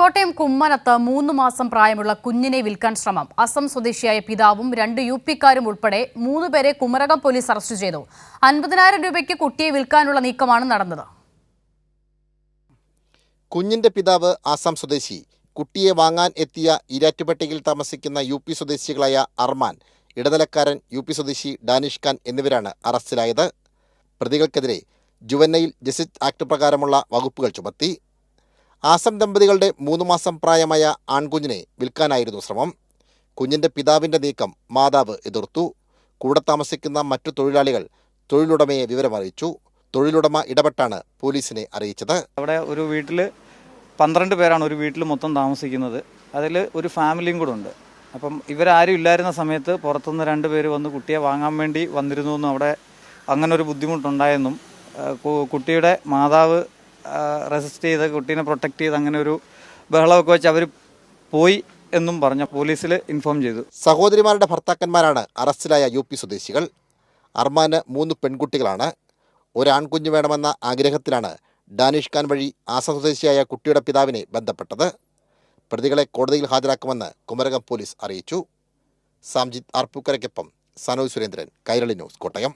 കോട്ടയം കുമ്മനത്ത് മൂന്ന് മാസം പ്രായമുള്ള കുഞ്ഞിനെ വിൽക്കാൻ ശ്രമം. അസം സ്വദേശിയായ പിതാവും രണ്ട് യു പിക്കാരും ഉൾപ്പെടെ മൂന്ന് പേരെ കുമരകം പോലീസ് അറസ്റ്റ് ചെയ്തു. അൻപതിനായിരം രൂപയ്ക്ക് കുട്ടിയെ വിൽക്കാനുള്ള നീക്കമാണ് നടന്നത്. കുഞ്ഞിന്റെ പിതാവ് ആസാം സ്വദേശി. കുട്ടിയെ വാങ്ങാൻ എത്തിയ ഇരാറ്റുപേട്ടയിൽ താമസിക്കുന്ന യു പി സ്വദേശികളായ അർമാൻ ഇടനിലക്കാരൻ യു പി സ്വദേശി ഡാനിഷ് ഖാൻ എന്നിവരാണ് അറസ്റ്റിലായത്. പ്രതികൾക്കെതിരെ ജുവനൈൽ ജസ്റ്റിസ് ആക്ട് പ്രകാരമുള്ള വകുപ്പുകൾ ചുമത്തി. ആസം ദമ്പതികളുടെ മൂന്ന് മാസം പ്രായമായ ആൺകുഞ്ഞിനെ വിൽക്കാനായിരുന്നു ശ്രമം. കുഞ്ഞിന്റെ പിതാവിന്റെ നീക്കം മാതാവ് എതിർത്തു. കൂടെ താമസിക്കുന്ന മറ്റു തൊഴിലാളികൾ തൊഴിലുടമയെ വിവരമറിയിച്ചു. തൊഴിലുടമ ഇടപെട്ടാണ് പോലീസിനെ അറിയിച്ചത്. അവിടെ ഒരു വീട്ടിൽ പന്ത്രണ്ട് പേരാണ് ഒരു വീട്ടിൽ മൊത്തം താമസിക്കുന്നത്. അതിൽ ഒരു ഫാമിലിയും കൂടെ ഉണ്ട്. അപ്പം ഇവരാരും ഇല്ലായിരുന്ന സമയത്ത് പുറത്തുനിന്ന് രണ്ട് പേര് വന്ന് കുട്ടിയെ വാങ്ങാൻ വേണ്ടി വന്നിരുന്നു എന്നും അവിടെ അങ്ങനെ ഒരു ബുദ്ധിമുട്ടുണ്ടായെന്നും കുട്ടിയുടെ മാതാവ് റെസിസ്റ്റ് ചെയ്ത് കുട്ടീനെ പ്രൊട്ടക്ട് ചെയ്ത് അങ്ങനെ ഒരു ബഹളമൊക്കെ വെച്ച് അവർ പോയി എന്നും പറഞ്ഞ പോലീസിൽ ഇൻഫോം ചെയ്തു. സഹോദരിമാരുടെ ഭർത്താക്കന്മാരാണ് അറസ്റ്റിലായ യു പി സ്വദേശികൾ. അർമാന് മൂന്ന് പെൺകുട്ടികളാണ്. ഒരാൺകുഞ്ഞ് വേണമെന്ന ആഗ്രഹത്തിലാണ് ഡാനിഷ് ഖാൻ വഴി ആസാം സ്വദേശിയായ കുട്ടിയുടെ പിതാവിനെ ബന്ധപ്പെട്ടത്. പ്രതികളെ കോടതിയിൽ ഹാജരാക്കുമെന്ന് കുമരകം പോലീസ് അറിയിച്ചു. സാംജിത് ആർപ്പൂക്കരയ്ക്കൊപ്പം സനോജ് സുരേന്ദ്രൻ കൈരളി ന്യൂസ് കോട്ടയം.